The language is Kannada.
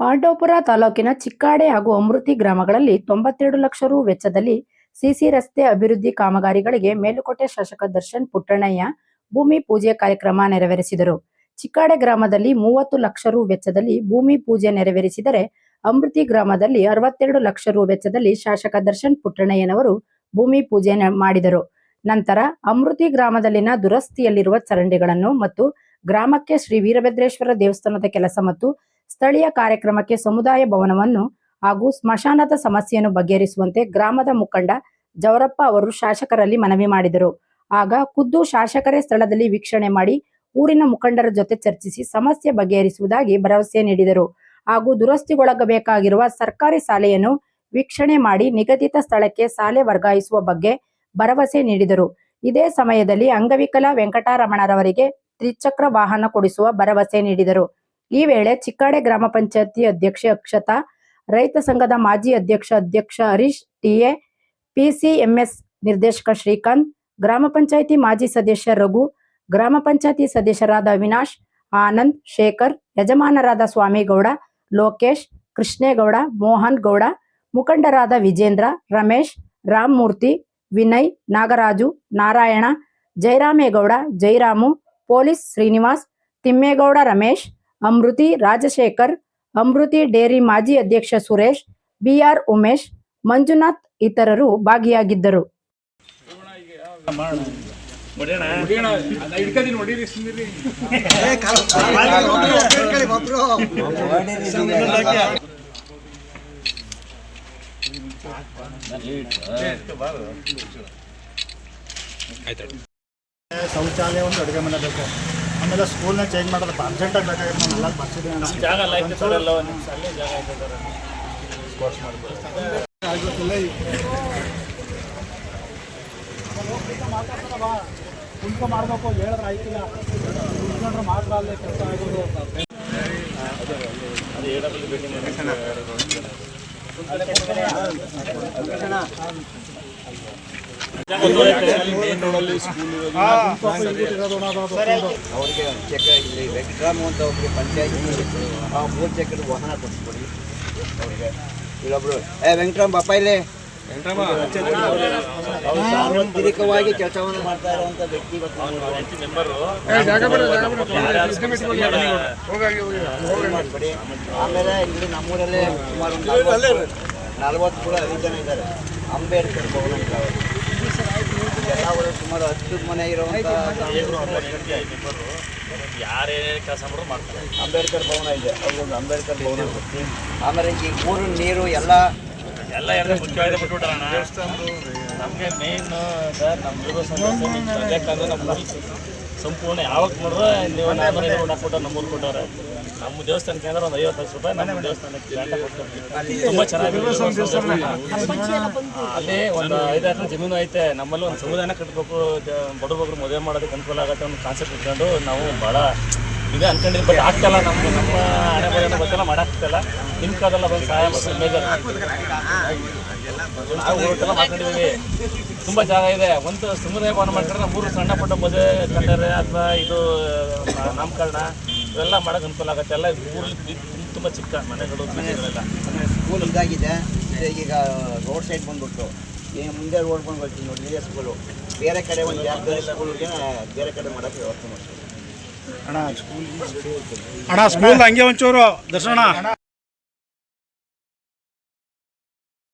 ಪಾಂಡವಪುರ ತಾಲೂಕಿನ ಚಿಕ್ಕಾಡೆ ಹಾಗೂ ಅಮೃತಿ ಗ್ರಾಮಗಳಲ್ಲಿ ತೊಂಬತ್ತೆರಡು ಲಕ್ಷ ರು ವೆಚ್ಚದಲ್ಲಿ ಸಿಸಿ ರಸ್ತೆ ಅಭಿವೃದ್ಧಿ ಕಾಮಗಾರಿಗಳಿಗೆ ಮೇಲುಕೋಟೆ ಶಾಸಕ ದರ್ಶನ್ ಪುಟ್ಟಣ್ಣಯ್ಯ ಭೂಮಿ ಪೂಜೆ ಕಾರ್ಯಕ್ರಮ ನೆರವೇರಿಸಿದರು. ಚಿಕ್ಕಾಡೆ ಗ್ರಾಮದಲ್ಲಿ ಮೂವತ್ತು ಲಕ್ಷ ರು ವೆಚ್ಚದಲ್ಲಿ ಭೂಮಿ ಪೂಜೆ ನೆರವೇರಿಸಿದರೆ ಅಮೃತಿ ಗ್ರಾಮದಲ್ಲಿ ಅರವತ್ತೆರಡು ಲಕ್ಷ ರು ವೆಚ್ಚದಲ್ಲಿ ಶಾಸಕ ದರ್ಶನ್ ಪುಟ್ಟಣಯ್ಯನವರು ಭೂಮಿ ಪೂಜೆ ಮಾಡಿದರು. ನಂತರ ಅಮೃತಿ ಗ್ರಾಮದಲ್ಲಿನ ದುರಸ್ತಿಯಲ್ಲಿರುವ ಚರಂಡಿಗಳನ್ನು ಮತ್ತು ಗ್ರಾಮಕ್ಕೆ ಶ್ರೀ ವೀರಭದ್ರೇಶ್ವರ ದೇವಸ್ಥಾನದ ಕೆಲಸ ಮತ್ತು ಸ್ಥಳೀಯ ಕಾರ್ಯಕ್ರಮಕ್ಕೆ ಸಮುದಾಯ ಭವನವನ್ನು ಹಾಗೂ ಸ್ಮಶಾನದ ಸಮಸ್ಯೆಯನ್ನು ಬಗೆಹರಿಸುವಂತೆ ಗ್ರಾಮದ ಮುಖಂಡ ಜವರಪ್ಪ ಅವರು ಶಾಸಕರಲ್ಲಿ ಮನವಿ ಮಾಡಿದರು. ಆಗ ಖುದ್ದು ಶಾಸಕರೇ ಸ್ಥಳದಲ್ಲಿ ವೀಕ್ಷಣೆ ಮಾಡಿ ಊರಿನ ಮುಖಂಡರ ಜೊತೆ ಚರ್ಚಿಸಿ ಸಮಸ್ಯೆ ಬಗೆಹರಿಸುವುದಾಗಿ ಭರವಸೆ ನೀಡಿದರು. ಹಾಗೂ ದುರಸ್ತಿಗೊಳಗಬೇಕಾಗಿರುವ ಸರ್ಕಾರಿ ಶಾಲೆಯನ್ನು ವೀಕ್ಷಣೆ ಮಾಡಿ ನಿಗದಿತ ಸ್ಥಳಕ್ಕೆ ಶಾಲೆ ವರ್ಗಾಯಿಸುವ ಬಗ್ಗೆ ಭರವಸೆ ನೀಡಿದರು. ಇದೇ ಸಮಯದಲ್ಲಿ ಅಂಗವಿಕಲ ವೆಂಕಟರಮಣರವರಿಗೆ ತ್ರಿಚಕ್ರ ವಾಹನ ಕೊಡಿಸುವ ಭರವಸೆ ನೀಡಿದರು. ಈ ವೇಳೆ ಚಿಕ್ಕಾಡೆ ಗ್ರಾಮ ಪಂಚಾಯತಿ ಅಧ್ಯಕ್ಷೆ ಅಕ್ಷತಾ, ರೈತ ಸಂಘದ ಮಾಜಿ ಅಧ್ಯಕ್ಷ ಅಧ್ಯಕ್ಷ ಹರೀಶ್, ಟಿಎ ಪಿಸಿಎಂಎಸ್ ನಿರ್ದೇಶಕ ಶ್ರೀಕಾಂತ್, ಗ್ರಾಮ ಪಂಚಾಯತಿ ಮಾಜಿ ಸದಸ್ಯ ರಘು, ಗ್ರಾಮ ಪಂಚಾಯತಿ ಸದಸ್ಯರಾದ ಅವಿನಾಶ್, ಆನಂದ್, ಶೇಖರ್, ಯಜಮಾನರಾದ ಸ್ವಾಮಿಗೌಡ, ಲೋಕೇಶ್, ಕೃಷ್ಣೇಗೌಡ, ಮೋಹನ್ ಗೌಡ, ಮುಖಂಡರಾದ ವಿಜೇಂದ್ರ, ರಮೇಶ್ ರಾಮಮೂರ್ತಿ ವಿನಯ್, ನಾಗರಾಜು, ನಾರಾಯಣ, ಜೈರಾಮೇಗೌಡ ಜಯರಾಮು ಪೊಲೀಸ್ ಶ್ರೀನಿವಾಸ್, ತಿಮ್ಮೇಗೌಡ ರಮೇಶ್, ಅಮೃತಿ ರಾಜಶೇಖರ್, ಅಮೃತಿ ಡೇರಿ ಮಾಜಿ ಅಧ್ಯಕ್ಷ ಸುರೇಶ್, ಬಿಆರ್ ಉಮೇಶ್, ಮಂಜುನಾಥ್ ಇತರರು ಭಾಗಿಯಾಗಿದ್ದರು. ಸುಂದಿರಿ ಶೌಚಾಲಯ ಒಂದು ಅಡುಗೆ ಮನೆ ಬೇಕು ಆಮೇಲೆ ಸ್ಕೂಲ್ನ ಚೇಂಜ್ ಮಾಡೋದು ಅರ್ಜೆಂಟಾಗಿ ಬೇಕಾಗಿತ್ತು ನಾವು ಎಲ್ಲ ಬರ್ಸಿದ್ದೀವಿ ಜಾಗ ಕುಂತ್ಕೊ ಮಾಡಬೇಕು ಹೇಳಿದ್ರೆ ಆಯ್ತಿಲ್ಲ ಕುಂತ್ಕೊಂಡ್ರೆ ಮಾತ್ರ ಅಲ್ಲೇ ಕೆಲಸ ಆಗೋದು ಅಂತ ಅವರಿಗೆ ಚೆಕ್ ಇಲ್ಲಿ ವೆಂಕಟರಾಮ ಅಂತ ಒಬ್ಬರು ಪಂಚಾಯತ್ ಆ ಮೂರು ಚೆಕ್ ವಾಹನ ಕೊಡಿಸ್ಕೊಡಿ ಅವರಿಗೆ ಇಲ್ಲೊಬ್ರು ಏ ವೆಂಕಟರಾಮ್ ಬಾಪ ಇಲ್ಲೇ ಸಾರ್ವತ್ರಿಕವಾಗಿ ಕೆಲಸವನ್ನು ಮಾಡ್ತಾ ಇರುವಂತ ವ್ಯಕ್ತಿ ಮಾಡ್ಬೇಡಿ ಆಮೇಲೆ ಇಲ್ಲಿ ನಮ್ಮೂರಲ್ಲೇ ಸುಮಾರು ನಲ್ವತ್ತು- ಕೂಡ ಐದು ಜನ ಇದ್ದಾರೆ ಅಂಬೇಡ್ಕರ್ ಭವನ ಅಂತ. ಎಲ್ಲ ಸುಮಾರು ಹತ್ತು ಮನೆ ಇರುವಂತ ಯಾರೇ ಕೆಲಸ ಮಾಡಿದ್ರು ಮಾಡ್ತಾರೆ. ಅಂಬೇಡ್ಕರ್ ಭವನ ಇದೆ. ಅವ್ರೊಂದು ಅಂಬೇಡ್ಕರ್ ಭವನ ಆಮೇಲೆ ಈ ಊರು ನೀರು ಎಲ್ಲ ಎಲ್ಲ ನಮಗೆ ಮೇನ್ ಸರ್ ನಮ್ಮ ಯುವ ಸಂಘ ಯಾಕಂದ್ರೆ ನಮ್ಮ ಸಂಪೂರ್ಣ ಯಾವಾಗ ನೋಡಿದ್ರೆ ನೀವು ನಾನು ಕೊಟ್ಟ ನಮ್ಮೂರು ಕೊಟ್ಟವ್ರೆ ನಮ್ಮ ದೇವಸ್ಥಾನಕ್ಕೆ ಅಂದ್ರೆ ಒಂದು ಐವತ್ತು ಲಕ್ಷ ರೂಪಾಯಿ ನಮ್ಮ ದೇವಸ್ಥಾನಕ್ಕೆ ತುಂಬ ಚೆನ್ನಾಗಿ ಅಲ್ಲಿ ಒಂದು ಐದು ಎಕರೆ ಜಮೀನು ಐತೆ. ನಮ್ಮಲ್ಲಿ ಒಂದು ಸಮುದಾಯನ ಕಟ್ಟಬೇಕು ಬಡವರು ಮದುವೆ ಮಾಡೋದಕ್ಕೆ ಅನುಕೂಲ ಆಗುತ್ತೆ ಒಂದು ಕಾನ್ಸೆಪ್ಟ್ ಇಟ್ಕೊಂಡು ನಾವು ಭಾಳ ಇದೆ ಅನ್ಕೊಂಡಿದ್ವಿ ಬಟ್ ಆಗ್ತಲ್ಲ ನಮ್ಮ ನಮ್ಮ ಹಣೆ ಬರೋಣ ಗೊತ್ತಿಲ್ಲ, ಮಾಡಾಕ್ತಿಲ್ಲ. ನಿಮ್ಮ ಕಾಲದಲ್ಲ ಬಂದು ಸಹಾಯ ಮಾತಾಡಿದ್ದೀವಿ ತುಂಬ ಜಾಗ ಇದೆ. ಒಂದು ಸಮುದಾಯ ಭವನ ಮಾಡ್ಕೊಂಡ್ರೆ ನಮ್ಮ ಮೂರು ಸಣ್ಣ ಪುಟ್ಟ ಮದುವೆ ಕಂಡರೆ ಅಥವಾ ಇದು ನಾಮಕರಣ ಇವೆಲ್ಲ ಮಾಡೋಕೆ ಅನುಕೂಲ ಆಗುತ್ತೆ. ಎಲ್ಲ ಊರಲ್ಲಿ ತುಂಬ ಚಿಕ್ಕ ಮನೆಗಳು ಸ್ಕೂಲ್ ಇದಾಗಿದೆ. ಇದು ಈಗ ರೋಡ್ ಸೈಡ್ ಬಂದ್ಬಿಟ್ಟು. ಈಗ ಮುಂದೆ ರೋಡ್ ಬಂದ್ಬಿಟ್ಟು ನೋಡಿ ಇದೇ ಸ್ಕೂಲು. ಬೇರೆ ಕಡೆ ಒಂದು ಬೇರೆ ಸ್ಕೂಲ್ಗೆ ಬೇರೆ ಕಡೆ ಮಾಡೋಕ್ಕೆ ವ್ಯವಸ್ಥೆ ಮಾಡ್ತೀವಿ ಅಣ್ಣ ಸ್ಕೂಲ್ ಹಂಗೆ ಒಂಚೂರು ದರ್ಶನ